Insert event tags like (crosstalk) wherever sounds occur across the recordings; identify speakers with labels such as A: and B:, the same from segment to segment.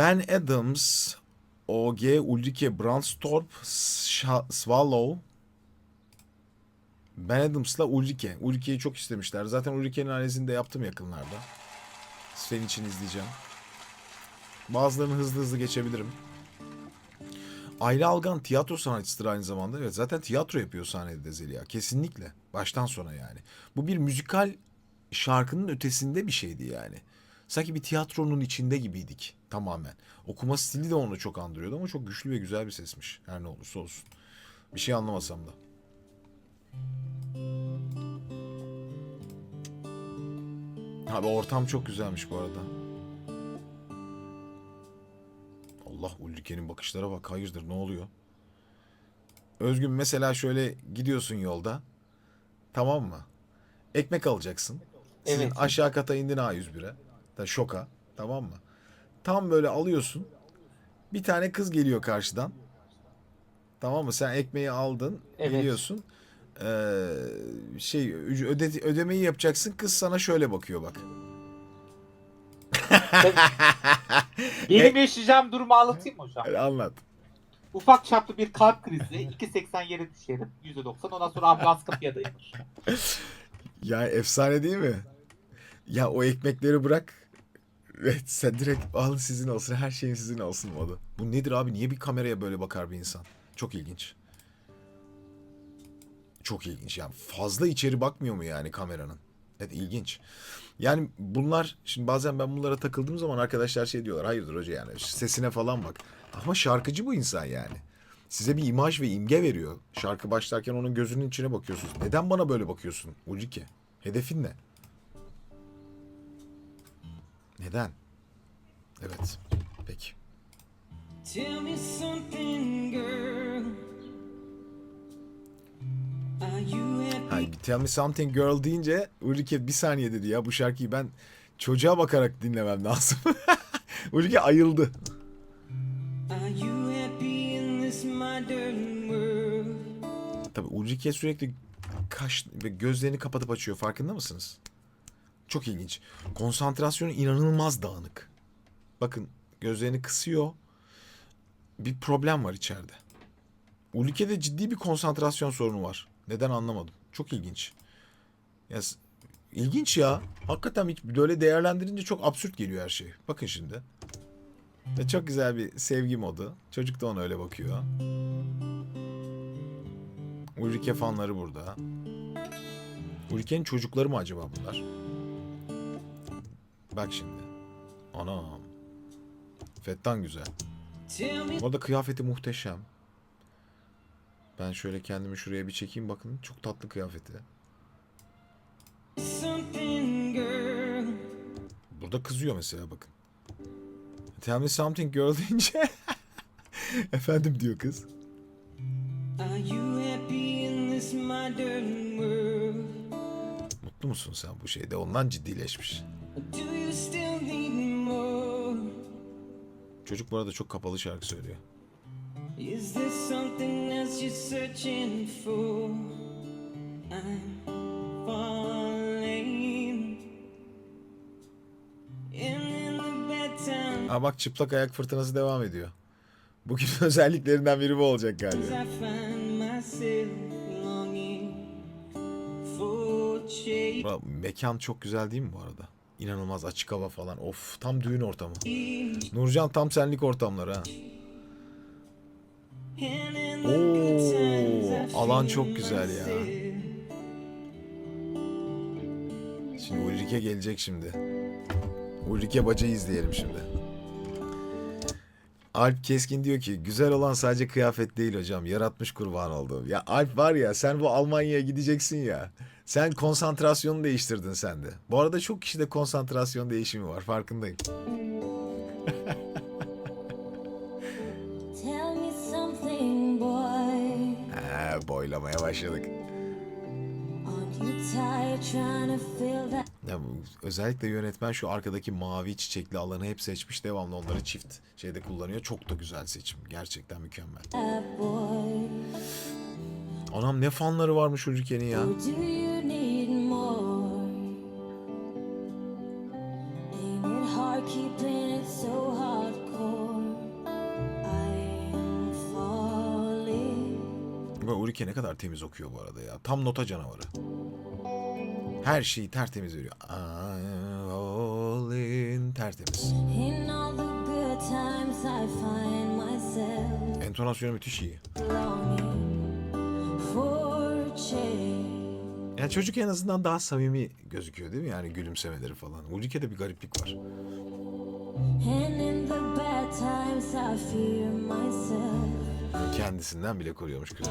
A: Ben Adams, OG, Ulrike Brandstorp, Swallow. Ben Adams'la Ulrike. Ulrike'yi çok istemişler. Zaten Ulrike'nin analizini de yaptım yakınlarda. Senin için izleyeceğim. Bazılarını hızlı hızlı geçebilirim. Ayla Algan tiyatro sanatçısıdır aynı zamanda. Evet zaten tiyatro yapıyor sahnede de Zeliha. Kesinlikle. Baştan sona yani. Bu bir müzikal şarkının ötesinde bir şeydi yani. Sanki bir tiyatronun içinde gibiydik tamamen. Okuma stili de onu çok andırıyordu ama çok güçlü ve güzel bir sesmiş. Her ne olursa olsun. Bir şey anlamasam da. Abi ortam çok güzelmiş bu arada. Allah Ulrike'nin bakışlara bak. Hayırdır ne oluyor? Özgün mesela şöyle gidiyorsun yolda. Tamam mı? Ekmek alacaksın. Sizin
B: Evet.
A: aşağı kata indin A101'e. Da şoka. Tamam mı? Tam böyle alıyorsun. Bir tane kız geliyor karşıdan. Tamam mı? Sen ekmeği aldın.
B: Evet.
A: Geliyorsun. Ee, şey öde, ödemeyi yapacaksın. Kız sana şöyle bakıyor bak.
B: Benim (laughs) yaşayacağım durumu anlatayım mı hocam?
A: Anlat.
B: Ufak çaplı bir kalp krizi. 2.80 yere düşerim. %90. Ondan sonra ambulans kapıya dayanır. (laughs)
A: Ya efsane değil mi? Ya o ekmekleri bırak. Evet sen direkt al sizin olsun. Her şeyin sizin olsun modu. Bu nedir abi? Niye bir kameraya böyle bakar bir insan? Çok ilginç. Çok ilginç. Yani fazla içeri bakmıyor mu yani kameranın? Evet ilginç. Yani bunlar şimdi bazen ben bunlara takıldığım zaman arkadaşlar şey diyorlar. Hayırdır hoca yani sesine falan bak. Ama şarkıcı bu insan yani. Size bir imaj ve imge veriyor. Şarkı başlarken onun gözünün içine bakıyorsunuz. Neden bana böyle bakıyorsun Ulrike? Hedefin ne? Neden? Evet. Peki.
C: Tell me something, girl. Are you happy?
A: Ha, Tell Me Something Girl deyince Ulrike bir saniye dedi ya bu şarkıyı ben çocuğa bakarak dinlemem lazım. (laughs) Ulrike ayıldı. Tabii Ulrike sürekli kaş ve gözlerini kapatıp açıyor farkında mısınız? Çok ilginç. Konsantrasyonu inanılmaz dağınık. Bakın gözlerini kısıyor. Bir problem var içeride. Ulrike'de ciddi bir konsantrasyon sorunu var. Neden anlamadım. Çok ilginç. Ya, ilginç ya. Hakikaten hiç böyle değerlendirince çok absürt geliyor her şey. Bakın şimdi. Ve çok güzel bir sevgi modu. Çocuk da ona öyle bakıyor. Ulrike fanları burada. Ulrike'nin çocukları mı acaba bunlar? Bak şimdi. Anam. Fettan güzel. Bu arada kıyafeti muhteşem. Ben şöyle kendimi şuraya bir çekeyim bakın. Çok tatlı kıyafeti. Burada kızıyor mesela bakın. Tell me something girl (laughs) deyince. Efendim diyor kız. Mutlu musun sen bu şeyde? Ondan ciddileşmiş.
C: Or do you still need me more?
A: Çocuk bu arada çok kapalı şarkı söylüyor.
C: Is there something else you're searching for? I'm falling.
A: Aa bak çıplak ayak fırtınası devam ediyor. Bugün (laughs) özelliklerinden biri bu olacak galiba. Bura- Mekan çok güzel değil mi bu arada? İnanılmaz açık hava falan. Of tam düğün ortamı. Nurcan tam senlik ortamları ha. Oo, alan çok güzel ya. Şimdi Ulrike gelecek şimdi. Ulrike bacayı izleyelim şimdi. Alp Keskin diyor ki güzel olan sadece kıyafet değil hocam yaratmış kurban olduğum. Ya Alp var ya sen bu Almanya'ya gideceksin ya. Sen konsantrasyonu değiştirdin sen de. Bu arada çok kişide konsantrasyon değişimi var farkındayım. (laughs) Ha, boylamaya başladık. Yani özellikle yönetmen şu arkadaki mavi çiçekli alanı hep seçmiş. Devamlı onları çift şeyde kullanıyor. Çok da güzel seçim. Gerçekten mükemmel. Anam ne fanları varmış ülkenin ya. Ve Ulrike ne kadar temiz okuyor bu arada ya. Tam nota canavarı. Her şeyi tertemiz veriyor. I'm all in tertemiz. Entonasyonu müthiş iyi. Yani çocuk en azından daha samimi gözüküyor değil mi? Yani gülümsemeleri falan. Ulrike'de bir gariplik var. Kendisinden bile koruyormuş kızı.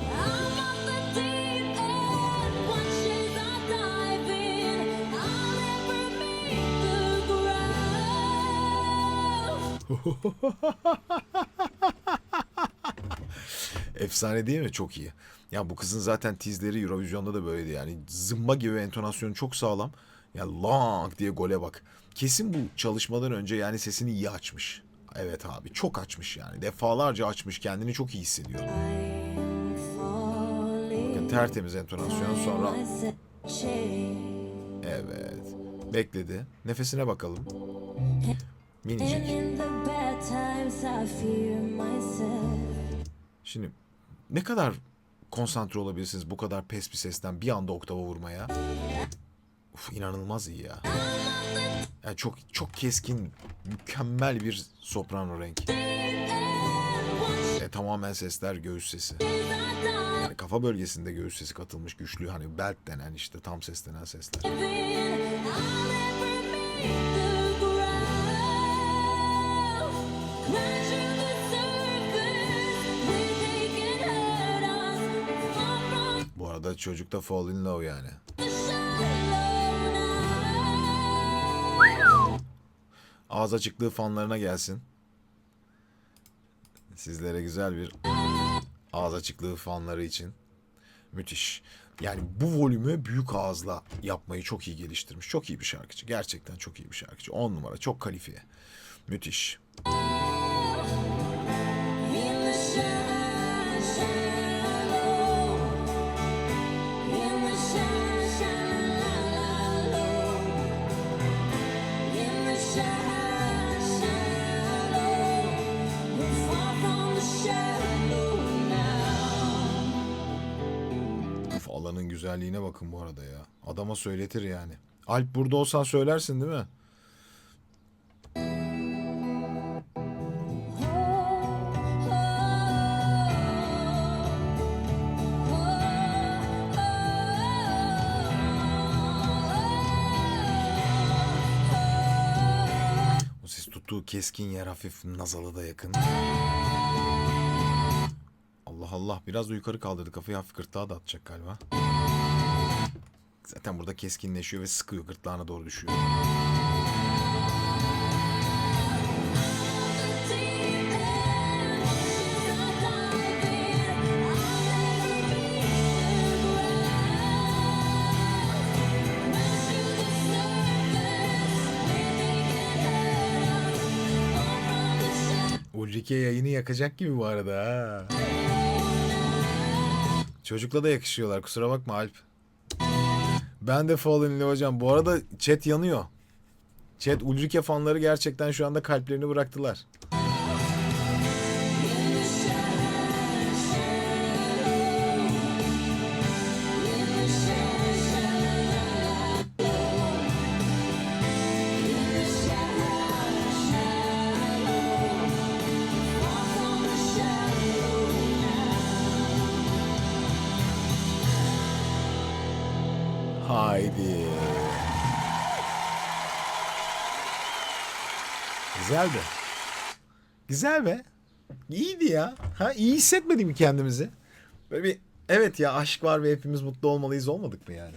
A: (laughs) Efsane değil mi? Çok iyi. Ya bu kızın zaten tizleri Eurovision'da da böyleydi yani. Zımba gibi entonasyonu çok sağlam. Ya long diye gole bak. Kesin bu çalışmadan önce yani sesini iyi açmış. Evet abi çok açmış yani. Defalarca açmış. Kendini çok iyi hissediyor. Bakın tertemiz entonasyon sonra evet. Bekledi. Nefesine bakalım. Minicik. Şimdi ne kadar konsantre olabilirsiniz bu kadar pes bir sesten bir anda oktava vurmaya? Uf, inanılmaz iyi ya. Yani çok çok keskin, mükemmel bir soprano renk. E, tamamen sesler göğüs sesi. Yani kafa bölgesinde göğüs sesi katılmış güçlü hani belt denen işte tam ses denen sesler. Çocuk da fall in love yani. Ağız açıklığı fanlarına gelsin. Sizlere güzel bir ağız açıklığı fanları için. Müthiş. Yani bu volümü büyük ağızla yapmayı çok iyi geliştirmiş. Çok iyi bir şarkıcı. Gerçekten çok iyi bir şarkıcı. 10 numara. Çok kalifiye. Müthiş.
D: In
A: Uf, alanın güzelliğine bakın bu arada ya. Adama söyletir yani. Alp burada olsan söylersin değil mi? O ses tuttuğu keskin yer hafif nazalı da yakın. Allah biraz da yukarı kaldırdı kafayı hafif gırtlağa da atacak galiba. Zaten burada keskinleşiyor ve sıkıyor gırtlağına doğru düşüyor. Ulrike yayını yakacak gibi bu arada ha. Çocukla da yakışıyorlar kusura bakma Alp. Ben de Fall in Love hocam. Bu arada chat yanıyor. Chat Ulrike fanları gerçekten şu anda kalplerini bıraktılar. Haydi. Güzel be. Güzel be. İyiydi ya. Ha iyi hissetmedik mi kendimizi? Böyle bir evet ya aşk var ve hepimiz mutlu olmalıyız olmadık mı yani?